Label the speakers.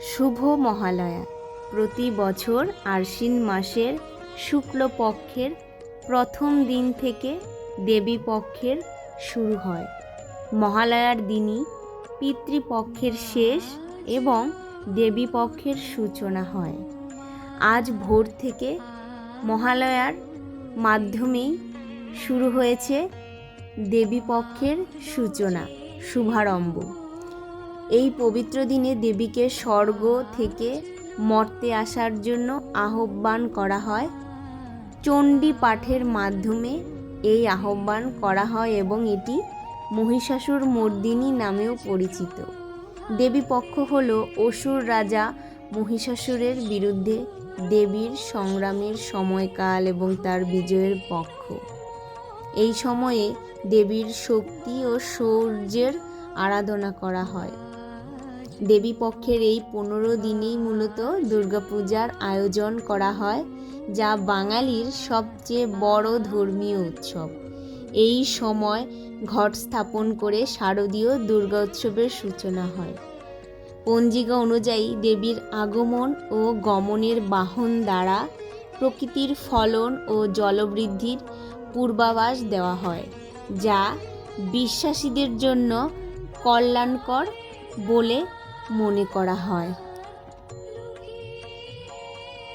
Speaker 1: শুভ মহালয়া। প্রতি বছর আশ্বিন মাসের শুক্লপক্ষের প্রথম দিন থেকে দেবী পক্ষের শুরু হয়। মহালয়ার দিনই পিতৃপক্ষের শেষ এবং দেবী পক্ষের সূচনা হয়। আজ ভোর থেকে মহালয়ার মাধ্যমেই শুরু হয়েছে দেবী পক্ষের সূচনা, শুভারম্ভ। এই পবিত্র দিনে দেবীকে স্বর্গ থেকে মর্তে আসার জন্য আহ্বান করা হয়। চণ্ডী পাঠের মাধ্যমে এই আহ্বান করা হয় এবং এটি মহিষাসুর মর্দিনী নামেও পরিচিত। দেবী পক্ষ হল অসুর রাজা মহিষাসুরের বিরুদ্ধে দেবীর সংগ্রামের সময়কাল এবং তার বিজয়ের পক্ষ। এই সময়ে দেবীর শক্তি ও শৌর্যের আরাধনা করা হয়। দেবী পক্ষের এই পনেরো দিনেই মূলত দুর্গাপূজার আয়োজন করা হয়, যা বাঙালির সবচেয়ে বড় ধর্মীয় উৎসব। এই সময় ঘট স্থাপন করে শারদীয় দুর্গা উৎসবের সূচনা হয়। পঞ্জিকা অনুযায়ী দেবীর আগমন ও গমনের বাহন দ্বারা প্রকৃতির ফলন ও জলবৃদ্ধির পূর্বাভাস দেওয়া হয়, যা বিশ্বাসীদের জন্য কল্যাণকর বলে মনে করা হয়।